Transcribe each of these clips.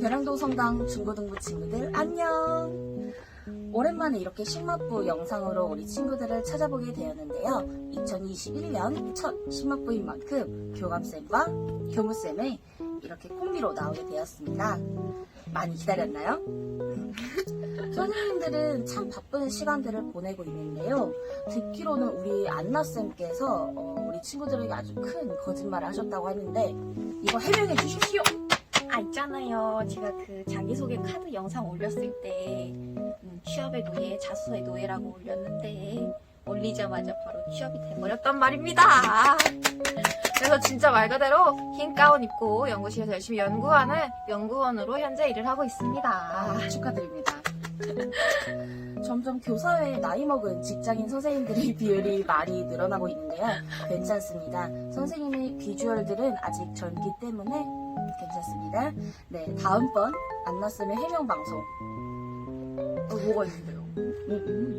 벼랑도 성당 중고등부 친구들 안녕! 오랜만에 이렇게 신맛부 영상으로 우리 친구들을 찾아보게 되었는데요. 2021년 첫 신맛부인 만큼 교감쌤과 교무쌤의 이렇게 콤비로 나오게 되었습니다. 많이 기다렸나요? 선생님들은 참 바쁜 시간들을 보내고 있는데요. 듣기로는 우리 안나쌤께서 어, 우리 친구들에게 아주 큰 거짓말을 하셨다고 하는데 이거 해명해 주십시오! 아 있잖아요. 제가 그 자기소개 카드 영상 올렸을 때 음, 취업의 노예, 자수의 노예라고 올렸는데 올리자마자 바로 취업이 돼버렸단 말입니다. 그래서 진짜 말 그대로 흰 가운 입고 연구실에서 열심히 연구하는 연구원으로 현재 일을 하고 있습니다. 아, 축하드립니다. 점점 교사회에 나이 먹은 직장인 선생님들의 비율이 많이 늘어나고 있는데요. 괜찮습니다. 선생님의 비주얼들은 아직 젊기 때문에 괜찮습니다. 네, 다음번 안나쌤의 해명 방송. 어, 뭐가 있는데요? 음, 음.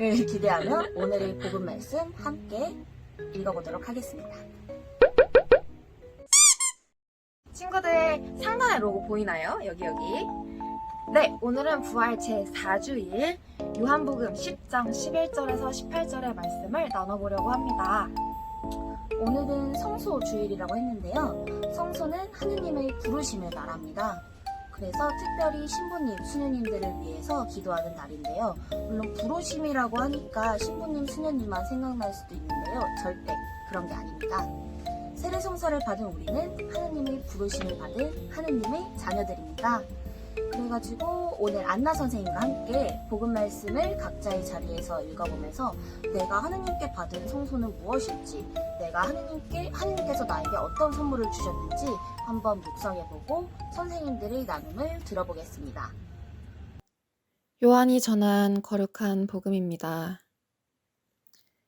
을 기대하며 오늘의 복음 말씀 함께 읽어보도록 하겠습니다. 친구들 상단에 로고 보이나요? 여기 여기. 네, 오늘은 부활 제4주일 요한복음 10장 11절에서 18절의 말씀을 나눠보려고 합니다. 오늘은 성소 주일이라고 했는데요. 성소는 하느님의 부르심을 말합니다. 그래서 특별히 신부님, 수녀님들을 위해서 기도하는 날인데요. 물론 부르심이라고 하니까 신부님, 수녀님만 생각날 수도 있는데요. 절대 그런 게 아닙니다. 세례성사를 받은 우리는 하느님의 부르심을 받은 하느님의 자녀들입니다. 그래가지고 오늘 안나 선생님과 함께 복음 말씀을 각자의 자리에서 읽어보면서 내가 하느님께 받은 성소는 무엇일지, 내가 하느님께 하느님께서 나에게 어떤 선물을 주셨는지 한번 묵상해보고 선생님들의 나눔을 들어보겠습니다. 요한이 전한 거룩한 복음입니다.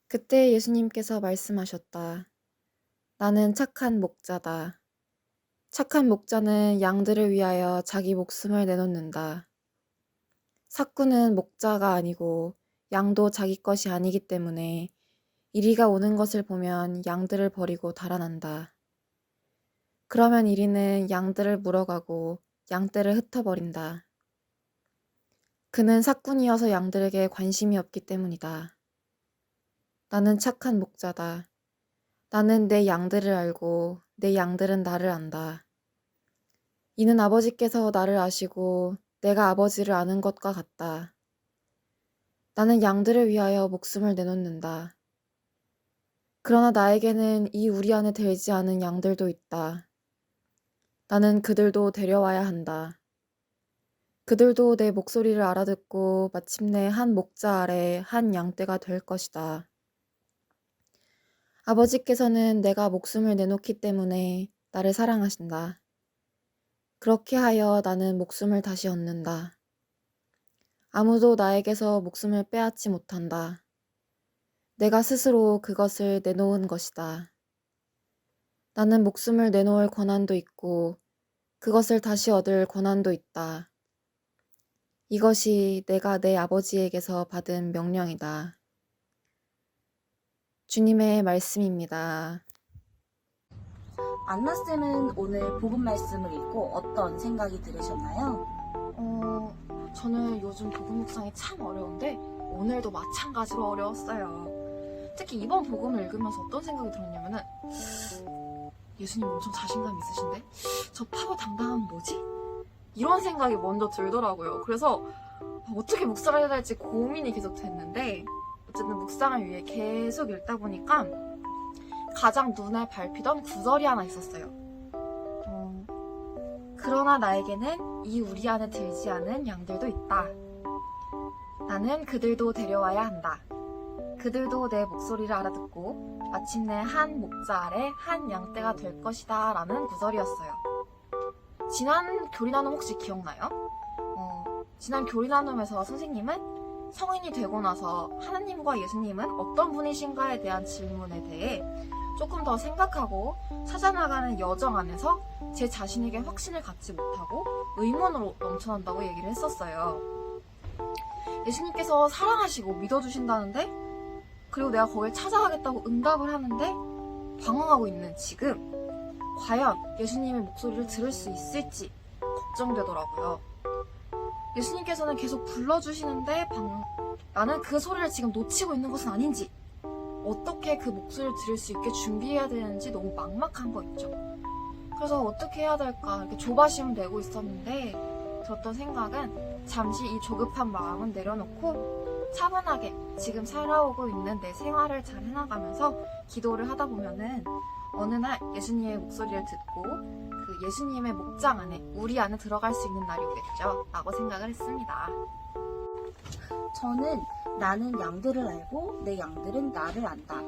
그때 예수님께서 말씀하셨다. 나는 착한 목자다. 착한 목자는 양들을 위하여 자기 목숨을 내놓는다. 사꾸는 목자가 아니고 양도 자기 것이 아니기 때문에 이리가 오는 것을 보면 양들을 버리고 달아난다. 그러면 이리는 양들을 물어가고 양떼를 흩어버린다. 그는 사꾼이어서 양들에게 관심이 없기 때문이다. 나는 착한 목자다. 나는 내 양들을 알고 내 양들은 나를 안다. 이는 아버지께서 나를 아시고 내가 아버지를 아는 것과 같다. 나는 양들을 위하여 목숨을 내놓는다. 그러나 나에게는 이 우리 안에 들지 않은 양들도 있다. 나는 그들도 데려와야 한다. 그들도 내 목소리를 알아듣고 마침내 한 목자 아래 한 양떼가 될 것이다. 아버지께서는 내가 목숨을 내놓기 때문에 나를 사랑하신다. 그렇게 하여 나는 목숨을 다시 얻는다. 아무도 나에게서 목숨을 빼앗지 못한다. 내가 스스로 그것을 내놓은 것이다. 나는 목숨을 내놓을 권한도 있고 그것을 다시 얻을 권한도 있다. 이것이 내가 내 아버지에게서 받은 명령이다. 주님의 말씀입니다. 안나쌤은 오늘 복음 말씀을 읽고 어떤 생각이 들으셨나요? 어, 저는 요즘 복음 묵상이 참 어려운데 오늘도 마찬가지로 어려웠어요. 특히 이번 복음을 읽으면서 어떤 생각이 들었냐면은 예수님 엄청 자신감 있으신데 저 파워 당당함 뭐지? 이런 생각이 먼저 들더라고요. 그래서 어떻게 묵상을 해야 될지 고민이 계속 됐는데 어쨌든 묵상을 위해 계속 읽다 보니까 가장 눈에 밟히던 구절이 하나 있었어요. 어, 그러나 나에게는 이 우리 안에 들지 않은 양들도 있다. 나는 그들도 데려와야 한다. 그들도 내 목소리를 알아듣고 마침내 한 목자 아래 한 양떼가 될 것이다 라는 구절이었어요. 지난 교리 나눔 혹시 기억나요? 어, 지난 교리 나눔에서 선생님은 성인이 되고 나서 하나님과 예수님은 어떤 분이신가에 대한 질문에 대해 조금 더 생각하고 찾아나가는 여정 안에서 제 자신에게 확신을 갖지 못하고 의문으로 넘쳐난다고 얘기를 했었어요. 예수님께서 사랑하시고 믿어주신다는데 그리고 내가 거길 찾아가겠다고 응답을 하는데 방황하고 있는 지금 과연 예수님의 목소리를 들을 수 있을지 걱정되더라고요. 예수님께서는 계속 불러주시는데 방- 나는 그 소리를 지금 놓치고 있는 것은 아닌지 어떻게 그 목소리를 들을 수 있게 준비해야 되는지 너무 막막한 거 있죠. 그래서 어떻게 해야 될까 이렇게 조바심을 내고 있었는데 들었던 생각은 잠시 이 조급한 마음은 내려놓고 차분하게 지금 살아오고 있는 내 생활을 잘 해나가면서 기도를 하다 보면은 어느 날 예수님의 목소리를 듣고 그 예수님의 목장 안에 우리 안에 들어갈 수 있는 날이 오겠죠 라고 생각을 했습니다 저는 나는 양들을 알고 내 양들은 나를 안다.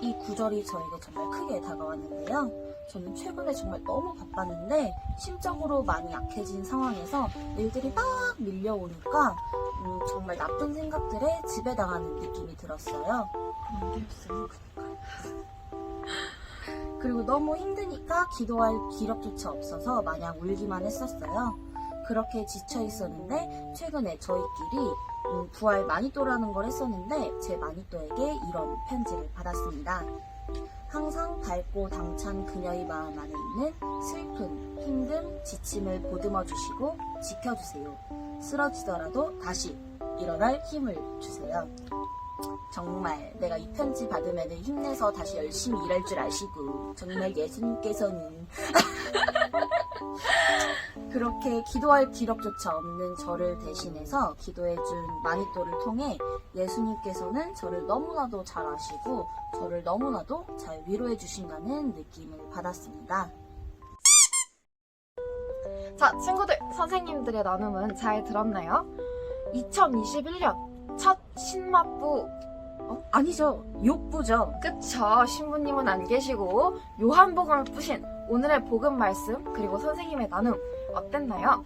이 구절이 저에게 정말 크게 다가왔는데요. 저는 최근에 정말 너무 바빴는데 심적으로 많이 약해진 상황에서 일들이 막 밀려오니까 음, 정말 나쁜 생각들에 지배당하는 느낌이 들었어요. 없어요 그리고 너무 힘드니까 기도할 기력조차 없어서 마냥 울기만 했었어요. 그렇게 지쳐 있었는데 최근에 저희끼리 음, 부활 마니또라는 걸 했었는데 제 마니또에게 이런 편지를 받았습니다. 항상 밝고 당찬 그녀의 마음 안에 있는 슬픔, 힘듦, 지침을 보듬어 주시고 지켜주세요. 쓰러지더라도 다시 일어날 힘을 주세요. 정말 내가 이 편지 받으면 힘내서 다시 열심히 일할 줄 아시고 정말 예수님께서는 그렇게 기도할 기력조차 없는 저를 대신해서 기도해준 마니또를 통해 예수님께서는 저를 너무나도 잘 아시고 저를 너무나도 잘 위로해 주신다는 느낌을 받았습니다. 자 친구들 선생님들의 나눔은 잘 들었나요? 2021년 첫 신맛부 어? 아니죠. 욕부죠. 그쵸 신부님은 안 계시고 요한복음을 푸신 오늘의 복음 말씀 그리고 선생님의 나눔 어땠나요?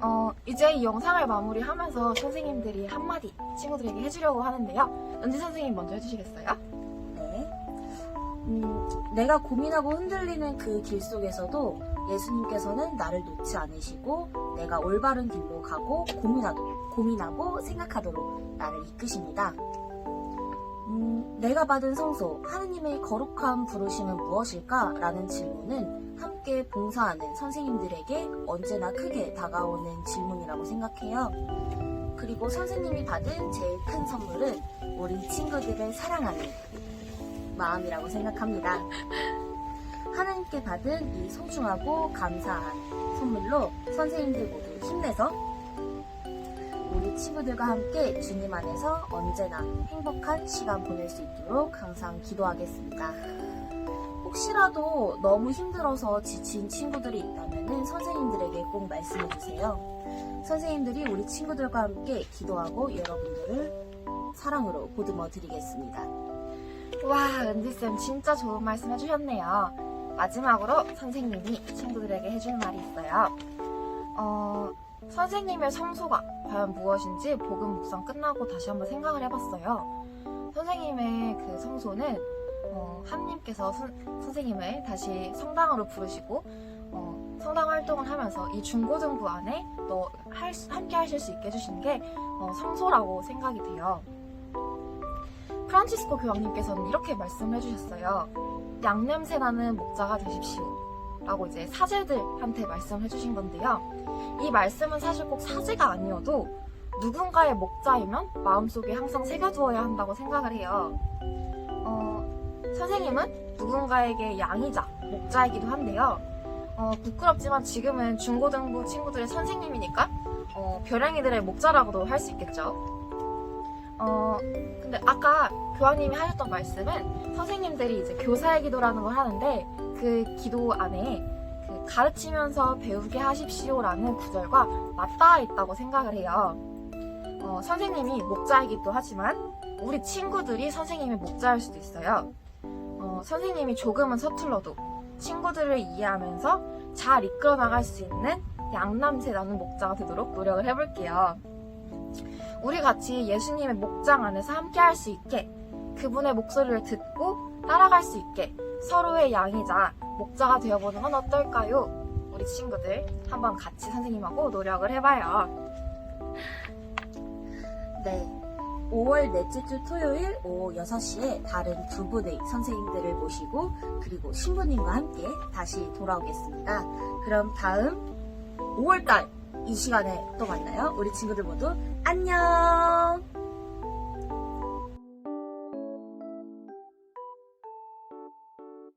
어, 이제 이 영상을 마무리하면서 선생님들이 한마디 친구들에게 해주려고 하는데요. 은지 선생님 먼저 해주시겠어요? 네. 음, 내가 고민하고 흔들리는 그 길 속에서도 예수님께서는 나를 놓지 않으시고 내가 올바른 길로 가고 고민하도, 고민하고 생각하도록 나를 이끄십니다. 음, 내가 받은 성소, 하느님의 거룩한 부르심은 무엇일까? 라는 질문은 함께 봉사하는 선생님들에게 언제나 크게 다가오는 질문이라고 생각해요. 그리고 선생님이 받은 제일 큰 선물은 우리 친구들을 사랑하는 마음이라고 생각합니다. 하나님께 받은 이 소중하고 감사한 선물로 선생님들 모두 힘내서 친구들과 함께 주님 안에서 언제나 행복한 시간 보낼 수 있도록 항상 기도하겠습니다. 혹시라도 너무 힘들어서 지친 친구들이 있다면 선생님들에게 꼭 말씀해 주세요. 선생님들이 우리 친구들과 함께 기도하고 여러분들을 사랑으로 보듬어 드리겠습니다. 와 은지쌤 진짜 좋은 말씀 해주셨네요. 마지막으로 선생님이 친구들에게 해줄 말이 있어요. 어, 선생님의 성소가 과연 무엇인지 복음 묵상 끝나고 다시 한번 생각을 해봤어요. 선생님의 그 성소는 어, 하느님께서 선, 선생님을 다시 성당으로 부르시고 어, 성당 활동을 하면서 이 중고등부 안에 너 할, 수- 함께 하실 수 있게 해주신 게 어, 성소라고 생각이 돼요. 프란치스코 교황님께서는 이렇게 말씀을 해주셨어요. 양냄새 나는 목자가 되십시오. 라고 이제 사제들한테 말씀을 해주신 건데요. 이 말씀은 사실 꼭 사제가 아니어도 누군가의 목자이면 마음속에 항상 새겨두어야 한다고 생각을 해요. 어, 선생님은 누군가에게 양이자 목자이기도 한데요. 어, 부끄럽지만 지금은 중고등부 친구들의 선생님이니까 어, 별양이들의 목자라고도 할 수 있겠죠. 어, 근데 아까 교황님이 하셨던 말씀은 선생님들이 이제 교사의 기도라는 걸 하는데 그 기도 안에 그 가르치면서 배우게 하십시오라는 구절과 맞닿아 있다고 생각을 해요. 어, 선생님이 목자이기도 하지만 우리 친구들이 선생님의 목자일 수도 있어요. 어, 선생님이 조금은 서툴러도 친구들을 이해하면서 잘 이끌어 나갈 수 있는 양남새 나는 목자가 되도록 노력을 해볼게요. 우리 같이 예수님의 목장 안에서 함께 할 수 있게 그분의 목소리를 듣고 따라갈 수 있게 서로의 양이자 목자가 되어보는 건 어떨까요? 우리 친구들 한번 같이 선생님하고 노력을 해봐요. 네. 5월 넷째 주 토요일 오후 6시에 다른 두 분의 선생님들을 모시고 그리고 신부님과 함께 다시 돌아오겠습니다. 그럼 다음 5월달 이 시간에 또 만나요. 우리 친구들 모두 안녕!